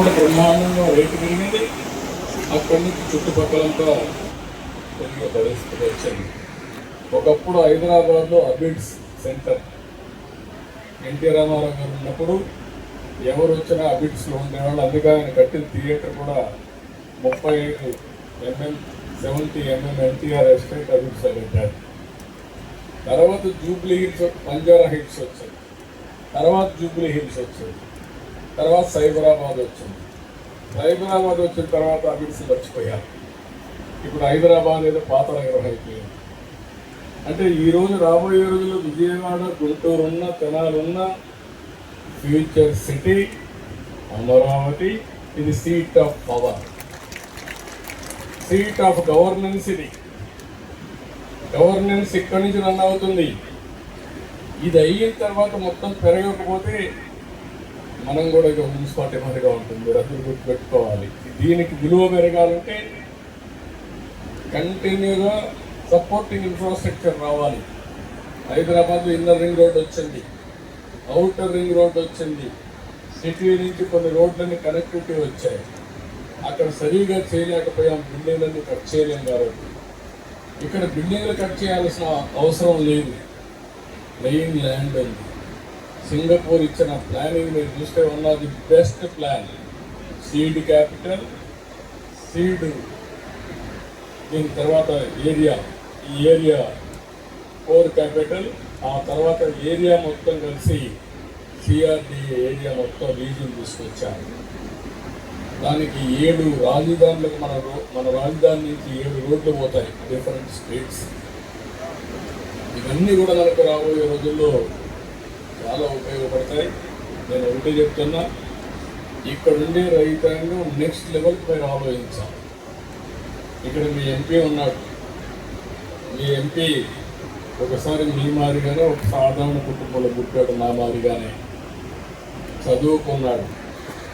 కూడా బ్రహ్మాండంగా రేటు పెరిగింది. అక్కడి నుంచి చుట్టుపక్కలంతా పెరిగే పరిస్థితి వచ్చింది ఒకప్పుడు హైదరాబాద్లో అబిడ్స్ సెంటర్. ఎన్టీ రామారావు గారు ఉన్నప్పుడు ఎవరు వచ్చినా అబిడ్స్లో ఉండేవాళ్ళు. అందుకే ఆయన కట్టిన థియేటర్ కూడా ముప్పై ఐదు MM seventy MM NTR estate Abids పెట్టారు. తర్వాత జూబ్లీ హిల్స్ బంజారా హిల్స్ వచ్చాయి. తర్వాత జూబ్లీ హిల్స్ వచ్చింది తర్వాత సైబరాబాద్ వచ్చింది. సైబరాబాద్ వచ్చిన తర్వాత అబిడ్స్ మర్చిపోయారు. ఇప్పుడు హైదరాబాద్ ఏదో పాత నగరం అయిపోయింది. అంటే ఈరోజు రాబోయే రోజుల్లో విజయవాడ గుంటూరు ఉన్న తెనాలున్న ఫ్యూచర్ సిటీ అమరావతి ఇది seat of power. Seat of governance ఇది. గవర్నెన్స్ ఇక్కడి నుంచి రన్ అవుతుంది. ఇది అయిన తర్వాత మొత్తం పెరగకపోతే మనం కూడా ఇక మున్సిపాలిటీ ఎమరిగా ఉంటుంది మీరు గుర్తుపెట్టుకోవాలి. దీనికి విలువ పెరగాలంటే కంటిన్యూగా సపోర్టింగ్ ఇన్ఫ్రాస్ట్రక్చర్ రావాలి. హైదరాబాద్ ఇన్నర్ రింగ్ రోడ్ వచ్చింది అవుటర్ రింగ్ రోడ్ వచ్చింది. సిటీ నుంచి కొన్ని రోడ్లన్నీ కనెక్టివిటీ వచ్చాయి. అక్కడ సరిగా చేయలేకపోయాం బిల్డింగ్లన్నీ కట్ చేయలేం కాబట్టి. ఇక్కడ బిల్డింగ్లు కట్ చేయాల్సిన అవసరం లేదు. మెయిన్ ల్యాండ్ ఉంది. సింగపూర్ ఇచ్చిన ప్లానింగ్ మీరు చూస్తే one of the best plan. Seed capital seed దీని తర్వాత ఏరియా ఈ ఏరియా కోర్ క్యాపిటల్ ఆ తర్వాత ఏరియా మొత్తం కలిసి సిఆర్డిఏ ఏరియా మొత్తం రీజన్ తీసుకొచ్చారు. దానికి ఏడు రాజధానులకు మన రో- మన రాజధాని నుంచి ఏడు రోడ్లు పోతాయి డిఫరెంట్ స్టేట్స్. ఇవన్నీ కూడా మనకు రాబోయే రోజుల్లో చాలా ఉపయోగపడతాయి. నేను ఒకటే చెప్తున్నా ఇక్కడ ఉండే రైతాంగం నెక్స్ట్ లెవెల్కి మీరు ఆలోచించాలి. ఇక్కడ మీ ఎంపీ ఉన్నాడు. మీ ఎంపీ ఒకసారి మీ మాదిరిగానే ఒక సాధారణ కుటుంబంలో పుట్టాడు నా మాదిరిగానే. చదువుకున్నాడు.